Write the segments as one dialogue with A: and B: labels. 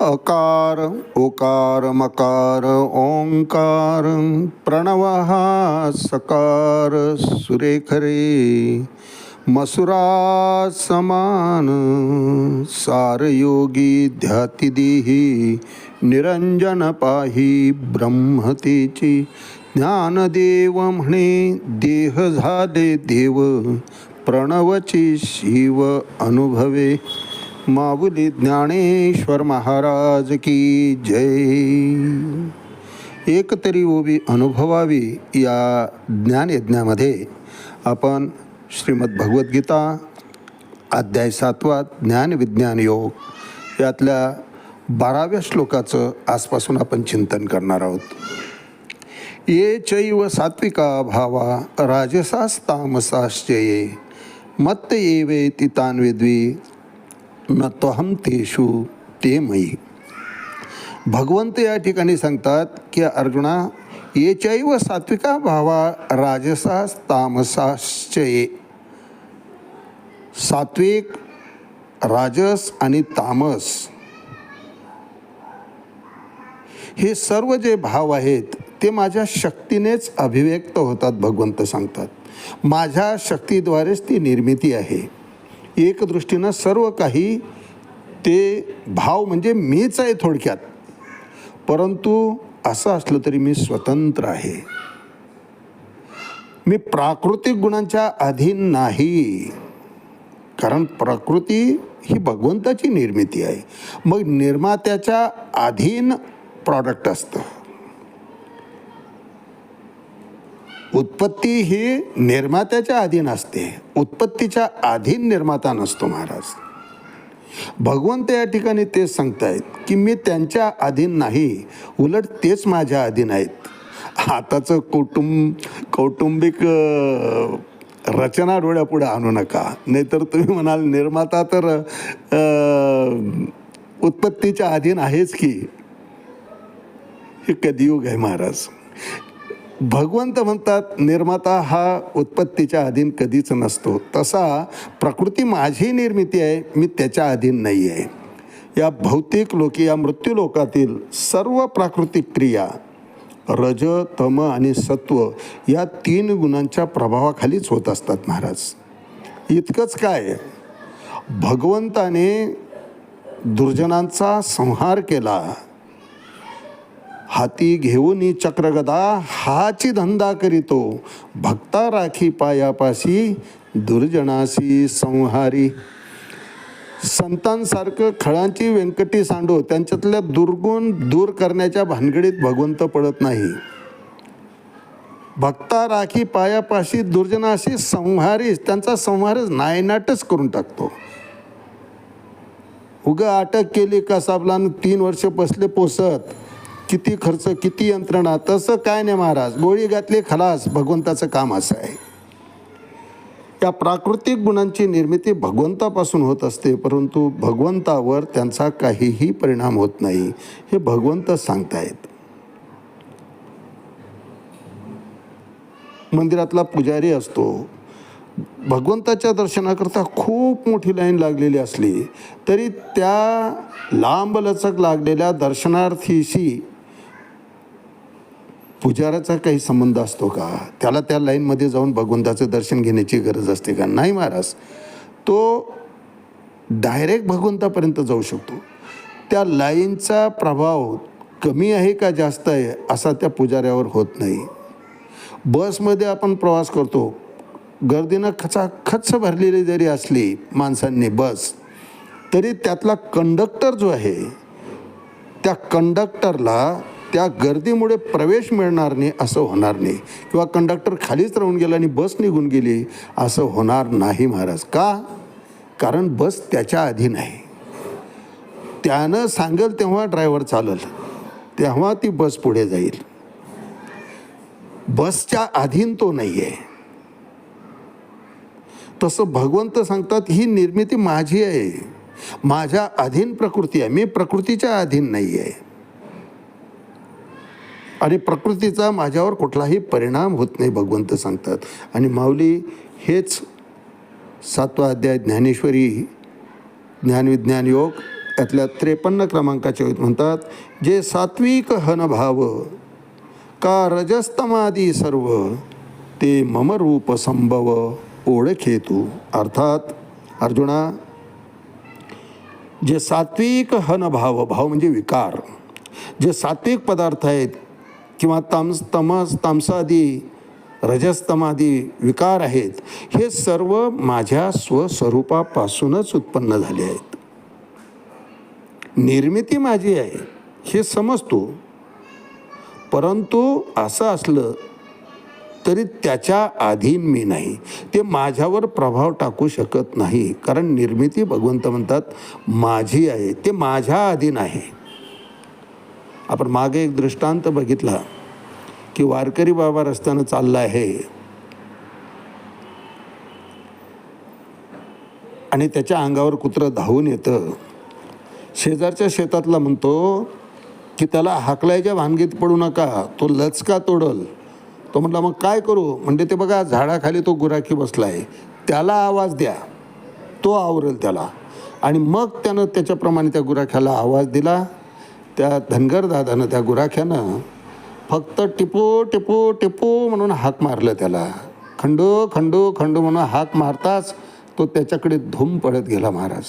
A: अकार ओकार मकार ओंकार प्रणव सकार सुरेखरे मसुरा समान सारयोगी ध्यातिदेही निरंजन पाही ब्रह्मतेची ज्ञानदेव म्हणे देह झाले देव प्रणवची शिव अनुभवे। माऊली ज्ञानेश्वर महाराज की जय। एक तरी ओवी अनुभवावी या ज्ञानयज्ञामध्ये आपण श्रीमद भगवद्गीता अध्याय सातवा ज्ञान विज्ञान योग यातल्या बाराव्या श्लोकाचं आजपासून आपण चिंतन करणार आहोत. ये चैव सात्विका भावा राजसास्तामसाश्चये मत्त येवे तान विद्वी न त्वहं तेषु ते मयी। भगवंत या ठिकाणी सांगतात की अर्जुना येचैव सात्विका भावा राजसास तामसाश्चये। सात्विक राजस आणि तामस। हे सर्व जे भाव आहेत ते माझ्या शक्तीनेच अभिव्यक्त होतात भगवंत सांगतात। माझ्या शक्तीद्वारेच ती निर्मिती आहे। एक दृष्टीनं सर्व काही ते भाव म्हणजे मीच आहे थोडक्यात. परंतु असं असलं तरी मी स्वतंत्र आहे. मी प्राकृतिक गुणांच्या अधीन नाही. कारण प्रकृती ही भगवंताची निर्मिती आहे. मग निर्मात्याच्या अधीन प्रॉडक्ट असतं. उत्पत्ती ही निर्मात्याच्या अधीन असते. उत्पत्तीच्या अधीन निर्माता नसतो महाराज. भगवंत या ठिकाणी तेच सांगतायत की मी त्यांच्या अधीन नाही उलट तेच माझ्या अधीन आहेत. आताचं कौटुंब कौटुंबिक रचना डोळ्यापुढे आणू नका. नाहीतर तुम्ही म्हणाल निर्माता तर उत्पत्तीच्या अधीन आहेच की. हे कलियुग आहे महाराज. भगवंत म्हणतात निर्माता हा उत्पत्तीच्या अधीन कधीच नसतो. तसा प्रकृती माझी निर्मिती आहे मी त्याच्या अधीन नाही आहे. या भौतिक लोकी या मृत्यूलोकातील सर्व प्राकृतिक क्रिया रज तम आणि सत्व या तीन गुणांच्या प्रभावाखालीच होत असतात महाराज. इतकंच काय भगवंताने दुर्जनांचा संहार केला. हाती घेऊन चक्रगदा हाची धंदा करीतो. भक्ता राखी पायापाशी दुर्जनासी संहारी. संतांसारखं खळांची व्यंकटी सांडो त्यांच्यातल्या दुर्गुण दूर करण्याच्या भानगडीत भगवंत पडत नाही. भक्ता राखी पायापाशी दुर्जनाशी संहारीच त्यांचा संहारच नायनाटच करून टाकतो. उगा अटक केली का तीन वर्ष बसले पोसत. किती खर्च किती यंत्रणा तसं काय नाही महाराज. गोळी घातली खलास. भगवंताचं काम असं आहे. या प्राकृतिक गुणांची निर्मिती भगवंतापासून होत असते परंतु भगवंतावर त्यांचा काहीही परिणाम होत नाही हे भगवंत सांगतायत. मंदिरातला पुजारी असतो. भगवंताच्या दर्शनाकरता खूप मोठी लाईन लागलेली असली तरी त्या लांबलचक लागलेल्या दर्शनार्थीशी पुजाऱ्याचा काही संबंध असतो का? त्याला त्या लाईनमध्ये जाऊन भगवंताचं दर्शन घेण्याची गरज असते का? नाही महाराज. तो डायरेक्ट भगवंतापर्यंत जाऊ शकतो. त्या लाईनचा प्रभाव कमी आहे का जास्त आहे असा त्या पुजाऱ्यावर होत नाही. बसमध्ये आपण प्रवास करतो. गर्दीनं खचाखच भरलेली जरी असली माणसांनी बस तरी त्यातला कंडक्टर जो आहे त्या कंडक्टरला त्या गर्दीमुळे प्रवेश मिळणार नाही असं होणार नाही. किंवा कंडक्टर खालीच राहून गेला आणि बस निघून गेली असं होणार नाही महाराज. का? कारण बस त्याच्या अधीन आहे त्यानं सांगेल तेव्हा ड्रायव्हर चालल. तेव्हा ती बस पुढे जाईल. बसच्या अधीन तो नाही आहे तसं भगवंत सांगतात ही निर्मिती माझी आहे. माझ्या अधीन प्रकृती आहे. मी प्रकृतीच्या अधीन नाही आहे आणि प्रकृतीचा माझ्यावर कुठलाही परिणाम होत नाही भगवंत सांगतात. आणि माऊली हेच सातवा अध्याय ज्ञानेश्वरी ज्ञानविज्ञान योग यातल्या त्रेपन्न क्रमांकाचे म्हणतात जे सात्विक हन भाव का रजस्तमादी सर्व ते मम रूप संभव ओळखे तू अर्थात अर्जुना जे सात्विक हन भाव भाव म्हणजे विकार. जे सात्विक पदार्थ आहेत किंवा तामस तमस तामसादी रजस्तमादी विकार आहेत हे सर्व माझ्या स्वस्वरूपापासूनच उत्पन्न झाले आहेत. निर्मिती माझी आहे हे समजतो. परंतु असं असलं तरी त्याच्या अधीन मी नाही. ते माझ्यावर प्रभाव टाकू शकत नाही कारण निर्मिती भगवंत म्हणतात माझी आहे. ते माझ्या अधीन आहे आपण मागे एक दृष्टांत बघितला की वारकरी बाबा रस्त्यानं चालला आहे. आणि त्याच्या अंगावर कुत्रं धावून येतं. शेजारच्या शेतातला म्हणतो की त्याला हाकलायच्या भानगीत पडू नका तो लचका तोडल. तो म्हटला मग काय करू? म्हणजे ते बघा झाडाखाली तो गुराखी बसला आहे त्याला आवाज द्या. तो आवरेल त्याला. आणि मग त्यानं त्याच्याप्रमाणे त्या गुराख्याला आवाज दिला. त्या धनगर दादानं त्या गुराख्यानं फक्त टिपो टिपो टिपो म्हणून हाक मारलं त्याला. खंडो खंडो खंडो म्हणून हाक मारताच तो त्याच्याकडे धूम पडत गेला महाराज.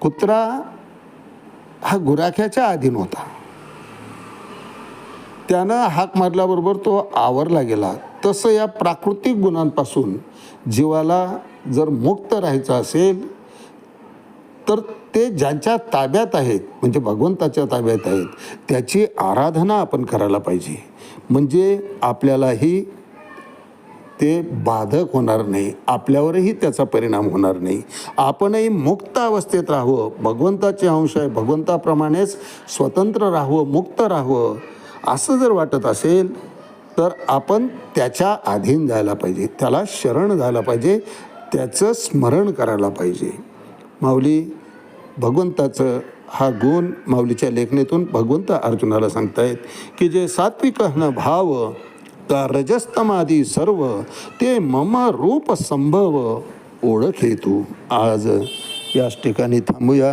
A: कुत्रा हा गुराख्याच्या अधीन होता. त्यानं हाक मारल्याबरोबर तो आवरला गेला. तसं या प्राकृतिक गुणांपासून जीवाला जर मुक्त राहायचं असेल तर ते ज्यांच्या ताब्यात आहेत म्हणजे भगवंताच्या ताब्यात आहेत त्याची आराधना आपण करायला पाहिजे. म्हणजे आपल्यालाही ते बाधक होणार नाही आपल्यावरही त्याचा परिणाम होणार नाही. आपणही मुक्त अवस्थेत राहावं भगवंताचे अंश आहे भगवंताप्रमाणेच स्वतंत्र राहावं मुक्त राहावं असं जर वाटत असेल तर आपण त्याच्या अधीन जायला पाहिजे त्याला शरण जायला पाहिजे त्याचं स्मरण करायला पाहिजे. माऊली भगवंताचं हा गुण माऊलीच्या लेखणीतून भगवंत अर्जुनाला सांगतायत की जे सात्विक न भाव का रजस्तमादी सर्व ते मम रूप संभव ओळख तू आज याच ठिकाणी थांबूया.